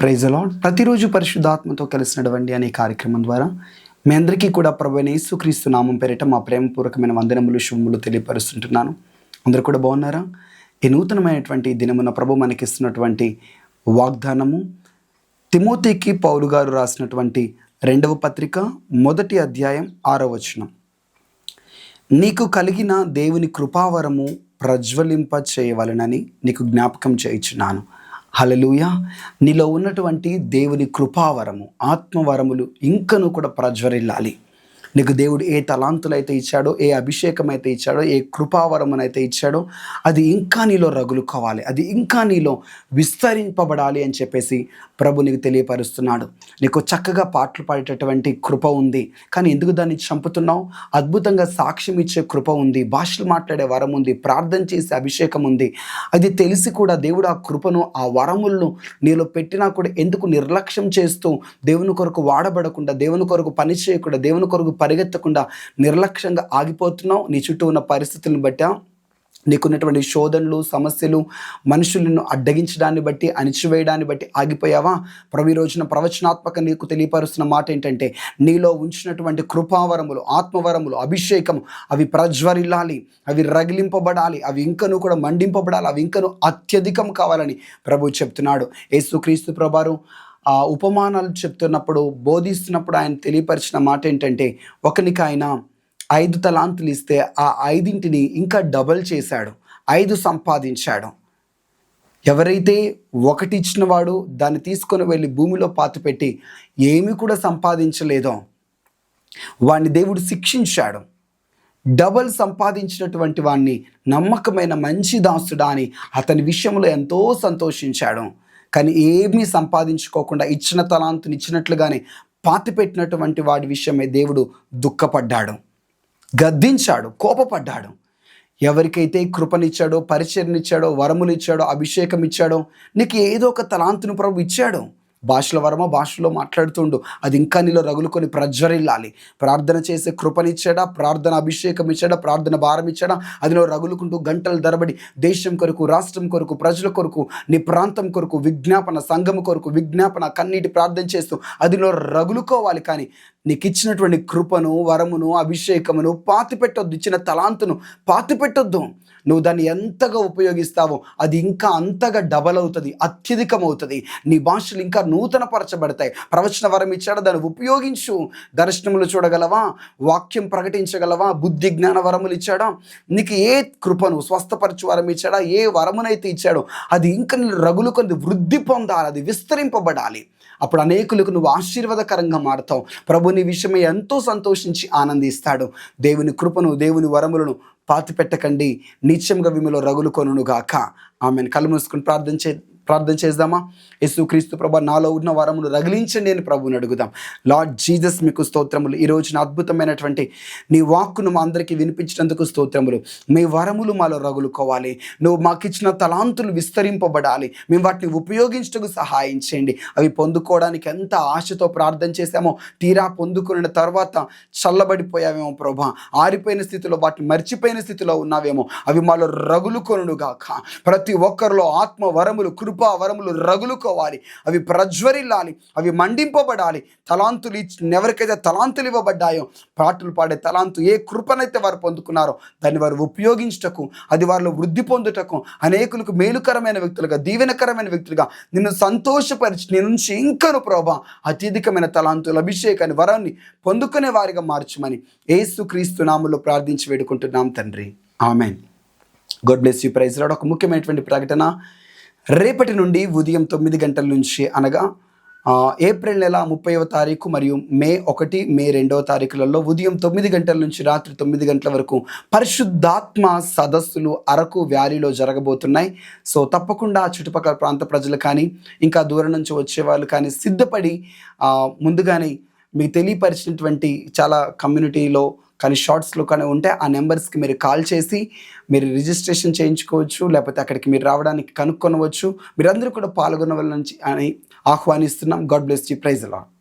Praise అలాడ్ ప్రతిరోజు పరిశుద్ధాత్మతో కలిసి నడవండి అనే కార్యక్రమం ద్వారా మీ అందరికీ కూడా ప్రభు యేసుక్రీస్తు నామం పేరిట మా ప్రేమపూర్వకమైన వందనములు శుభములు తెలియపరుస్తుంటున్నాను. అందరూ కూడా బాగున్నారా? ఈ నూతనమైనటువంటి దినమున ప్రభు మనకిస్తున్నటువంటి వాగ్దానము తిమోతికి పౌలు గారు రాసినటువంటి రెండవ పత్రిక మొదటి అధ్యాయం ఆరో వచనం. నీకు కలిగిన దేవుని కృపావరము ప్రజ్వలింప చేయవలనని నీకు జ్ఞాపకం చేయించున్నాను. హలలుయ నీలో ఉన్నటువంటి దేవుని కృపావరము ఆత్మవరములు ఇంకను కూడా ప్రజ్వరిల్లాలి. నీకు దేవుడు ఏ తలాంతులు అయితే ఇచ్చాడో ఏ అభిషేకం అయితే ఇచ్చాడో ఏ కృపావరం అయితే ఇచ్చాడో అది ఇంకా నీలో రగులుకోవాలి అది ఇంకా నీలో విస్తరింపబడాలి అని చెప్పేసి ప్రభు నీకు తెలియపరుస్తున్నాడు. నీకు చక్కగా పాటలు పాడేటటువంటి కృప ఉంది. కానీ ఎందుకు దాన్ని చంపుతున్నావు? అద్భుతంగా సాక్ష్యం ఇచ్చే కృప ఉంది భాషలు మాట్లాడే వరం ఉంది ప్రార్థన చేసే అభిషేకం ఉంది. అది తెలిసి కూడా దేవుడు ఆ కృపను ఆ వరములను నీలో పెట్టినా కూడా ఎందుకు నిర్లక్ష్యం చేస్తూ దేవుని కొరకు వాడబడకుండా దేవుని కొరకు పని చేయకుండా దేవుని కొరకు పరిగెత్తకుండా నిర్లక్ష్యంగా ఆగిపోతున్నావు. నీ చుట్టూ ఉన్న పరిస్థితులను బట్టి నీకున్నటువంటి శోధనలు సమస్యలు మనుషులను అడ్డగించడాన్ని బట్టి అణిచివేయడాన్ని బట్టి ఆగిపోయావా? ప్రభు రోజున ప్రవచనాత్మక నీకు తెలియపరుస్తున్న మాట ఏంటంటే నీలో ఉంచినటువంటి కృపావరములు ఆత్మవరములు అభిషేకం అవి ప్రజ్వరిల్లాలి అవి రగిలింపబడాలి అవి ఇంకను కూడా మండింపబడాలి అవి ఇంకను అత్యధికం కావాలని ప్రభు చెప్తున్నాడు. యేసుక్రీస్తు ప్రభారు ఆ ఉపమానాలు చెప్తున్నప్పుడు బోధిస్తున్నప్పుడు ఆయన తెలియపరిచిన మాట ఏంటంటే ఒకనికి ఆయన ఐదు తలాంతులు ఇస్తే ఆ ఐదింటిని ఇంకా డబల్ చేశాడు ఐదు సంపాదించాడు. ఎవరైతే ఒకటి ఇచ్చిన వాడు దాన్ని తీసుకొని వెళ్ళి భూమిలో పాతిపెట్టి ఏమీ కూడా సంపాదించలేదో వాడిని దేవుడు శిక్షించాడు. డబల్ సంపాదించినటువంటి వాడిని నమ్మకమైన మంచి దాసుడా అని అతని విషయంలో ఎంతో సంతోషించాడు. కానీ ఏమీ సంపాదించుకోకుండా ఇచ్చిన తలాంతుని ఇచ్చినట్లుగానే పాతిపెట్టినటువంటి వాడి విషయమే దేవుడు దుఃఖపడ్డాడు గద్దించాడు కోపపడ్డాడు. ఎవరికైతే కృపనిచ్చాడో పరిచయనిచ్చాడో వరములు ఇచ్చాడో అభిషేకం ఇచ్చాడో నీకు ఏదో ఒక తలాంతును ప్రభు ఇచ్చాడు. భాషల వరమ భాషలో మాట్లాడుతుండు. అది ఇంకా నీలో రగులుకొని ప్రజ్వరిల్లాలి. ప్రార్థన చేసే కృపనిచ్చాడా ప్రార్థన అభిషేకం ఇచ్చాడా ప్రార్థన భారం ఇచ్చాడా అదిలో రగులుకుంటూ గంటల ధరబడి దేశం కొరకు రాష్ట్రం కొరకు ప్రజల కొరకు నీ ప్రాంతం కొరకు విజ్ఞాపన సంఘం కొరకు విజ్ఞాపన కన్నీటి ప్రార్థన చేస్తూ అదిలో రగులుకోవాలి. కానీ నీకు ఇచ్చినటువంటి కృపను వరమును అభిషేకమును పాతి పెట్టొద్దు ఇచ్చిన తలాంతును పాతి పెట్టొద్దు నువ్వు దాన్ని ఎంతగా ఉపయోగిస్తావో అది ఇంకా అంతగా డబల్ అవుతుంది అత్యధికం అవుతుంది నీ భాషలు ఇంకా నూతనపరచబడతాయి. ప్రవచన వరం ఇచ్చాడు దాన్ని ఉపయోగించు. దర్శనములు చూడగలవా? వాక్యం ప్రకటించగలవా? బుద్ధి జ్ఞాన వరములు ఇచ్చాడా? నీకు ఏ కృపను స్వస్థపరచు వరం ఇచ్చాడా? ఏ వరమునైతే ఇచ్చాడో అది ఇంకా రగులు కొన్ని వృద్ధి పొందాలి అది విస్తరింపబడాలి. అప్పుడు అనేకులకు నువ్వు ఆశీర్వాదకరంగా మారుతావు. ప్రభు నీ విషయమై ఎంతో సంతోషించి ఆనందిస్తాడు. దేవుని కృపను దేవుని వరములను పాతి పెట్టకండి విమలో విమిలో రగులు కొనును గాక ఆమెను. కళ్ళు మూసుకుని ప్రార్థన చే ప్రార్థన చేద్దామా? యేసు క్రీస్తు ప్రభ నాలో ఉన్న వరములు రగిలించండి అని ప్రభుని అడుగుదాం. లార్డ్ జీసస్ మీకు స్తోత్రములు. ఈ రోజున అద్భుతమైనటువంటి నీ వాక్కును మా అందరికీ వినిపించినందుకు స్తోత్రములు. మీ వరములు మాలో రగులుకోవాలి. నువ్వు మాకు ఇచ్చిన తలాంతులు విస్తరింపబడాలి. మేము వాటిని ఉపయోగించటకు సహాయం చేయండి. అవి పొందుకోవడానికి ఎంత ఆశతో ప్రార్థన చేశామో తీరా పొందుకున్న తర్వాత చల్లబడిపోయావేమో ప్రభా. ఆరిపోయిన స్థితిలో వాటిని మర్చిపోయిన స్థితిలో ఉన్నావేమో అవి మాలో రగులుకొనుగాక. ప్రతి ఒక్కరిలో ఆత్మ వరములు కృపా వరములు రగులుకోవాలి. అవి ప్రజ్వరిల్లాలి. అవి మండింపబడాలి. తలాంతులు ఎవరికైతే తలాంతులు ఇవ్వబడ్డాయో పాటలు పాడే తలాంతు ఏ కృపనైతే వారు పొందుకున్నారో దాన్ని వారు ఉపయోగించటకు అది వారిలో వృద్ధి పొందుటకు అనేకులకు మేలుకరమైన వ్యక్తులుగా దీవెనకరమైన వ్యక్తులుగా నిన్ను సంతోషపరిచి నీ నుంచి ఇంకను ప్రభా అత్యధికమైన తలాంతులు అభిషేకాన్ని వరాన్ని పొందుకునే వారిగా మార్చమని ఏసు క్రీస్తు నామంలో ప్రార్థించి వేడుకుంటున్నాం తండ్రి. Amen. God bless you. Praise lord ఒక ముఖ్యమైనటువంటి ప్రకటన రేపటి నుండి ఉదయం తొమ్మిది గంటల నుంచి అనగా ఏప్రిల్ నెల ముప్పైవ తారీఖు మరియు మే ఒకటి మే రెండవ తారీఖులలో ఉదయం తొమ్మిది గంటల నుంచి రాత్రి తొమ్మిది గంటల వరకు పరిశుద్ధాత్మ సదస్సులు అరకు వ్యాలీలో జరగబోతున్నాయి. సో తప్పకుండా చుట్టుపక్కల ప్రాంత ప్రజలు కానీ ఇంకా దూరం నుంచి వచ్చే వాళ్ళు కానీ సిద్ధపడి ముందుగానే మీకు తెలియపరిచినటువంటి చాలా కమ్యూనిటీలో కానీ షార్ట్స్లో కానీ ఉంటే ఆ నెంబర్స్కి మీరు కాల్ చేసి మీరు రిజిస్ట్రేషన్ చేయించుకోవచ్చు లేకపోతే అక్కడికి మీరు రావడానికి కనుక్కొనవచ్చు. మీరందరూ కూడా పాల్గొనవలని అని ఆహ్వానిస్తున్నాం. God bless you. Praise lord